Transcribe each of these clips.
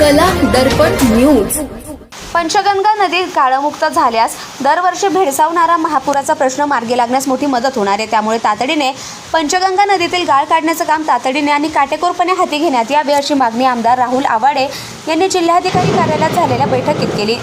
कला दर्पण न्यूज. पंचगंगा नदी गाळमुक्त झाल्यास दरवर्षी भेडसावणारा महापुराचा प्रश्न मार्गी लागण्यास मोठी मदत होणार आहे. त्यामुळे तातडीने पंचगंगा नदीतील गाळ काढण्याचं काम तातडीने आणि काटेकोरपणे हाती घेण्यात यावे अशी मागणी आमदार राहुल आवाडे यांनी जिल्हाधिकारी कार्यालयात झालेल्या बैठकीत केली.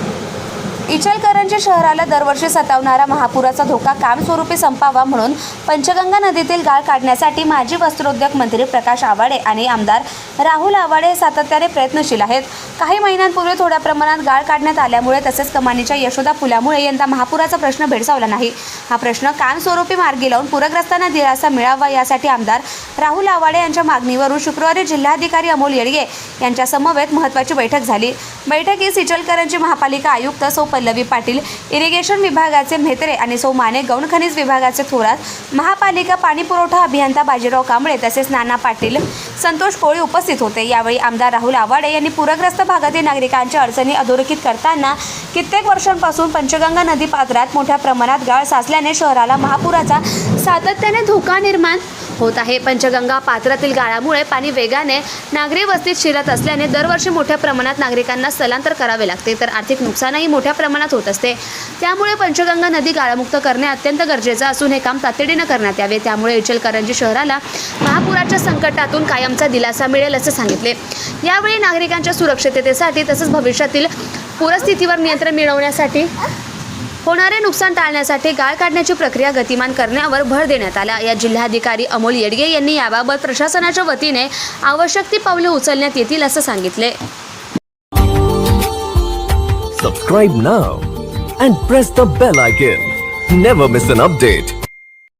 इचलकरंजी शहराला दरवर्षी सतावणारा महापुराचा धोका कामस्वरूपी संपावा म्हणून पंचगंगा नदीतील गाळ काढण्यासाठी माजी वस्त्रोद्योग मंत्री प्रकाश आवाडे आणि आमदार राहुल आवाडे हे सातत्याने प्रयत्नशील आहेत. काही महिन्यांपूर्वी थोड्या प्रमाणात गाळ काढण्यात आल्यामुळे तसेच कमानीच्या यशोदा पुलामुळे यंदा महापुराचा प्रश्न भेडसावला नाही. हा प्रश्न कामस्वरूपी मार्गी लावून पूरग्रस्तांना दिलासा मिळावा यासाठी आमदार राहुल आवाडे यांच्या मागणीवरून शुक्रवारी जिल्हाधिकारी अमोल येडगे यांच्या समवेत महत्त्वाची बैठक झाली. बैठकीस इचलकरंजी महापालिका आयुक्त सौ पल्लवी पाटील इरिगेशन विभागाचे म्हेत्रे आणि सौ माने गौण खनिज विभागाचे थोरात महापालिका पाणी पुरवठा अभियंता बाजीराव कांबळे तसेच नाना पाटील संतोष कोळी उपस्थित होते. यावेळी आमदार राहुल आवाडे यांनी पूरग्रस्त भागातील नागरिकांच्या अडचणी अधोरेखित करताना कित्येक वर्षांपासून पंचगंगा नदी पात्रात मोठ्या प्रमाणात गाळ साचल्याने शहराला महापुराचा सातत्याने धोका निर्माण होत आहे. पंचगंगा पात्रातील गाळामुळे पाणी वेगाने नागरी वस्तीत शिरत असल्याने दरवर्षी मोठ्या प्रमाणात नागरिकांना स्थलांतर करावे लागते. तर आर्थिक नुकसानही मोठ्या प्रमाणात होत असते. त्यामुळे पंचगंगा नदी गाळामुक्त करणे अत्यंत गरजेचं असून हे काम तातडीनं करण्यात यावे. त्यामुळे इचलकरंजी शहराला महापुराच्या संकटातून कायमचा दिलासा मिळेल असं सांगितले. यावेळी नागरिकांच्या सुरक्षिततेसाठी तसंच भविष्यातील पूरस्थितीवर नियंत्रण मिळवण्यासाठी होणारे नुकसान टाळण्यासाठी गाळ काढण्याची प्रक्रिया गतिमान करण्यावर भर देण्यात आला. या जिल्हाधिकारी अमोल येडगे यांनी याबाबत प्रशासनाच्या वतीने आवश्यक ती पावले उचलण्यात येतील असं सांगितले. Subscribe now and press the bell icon never miss an update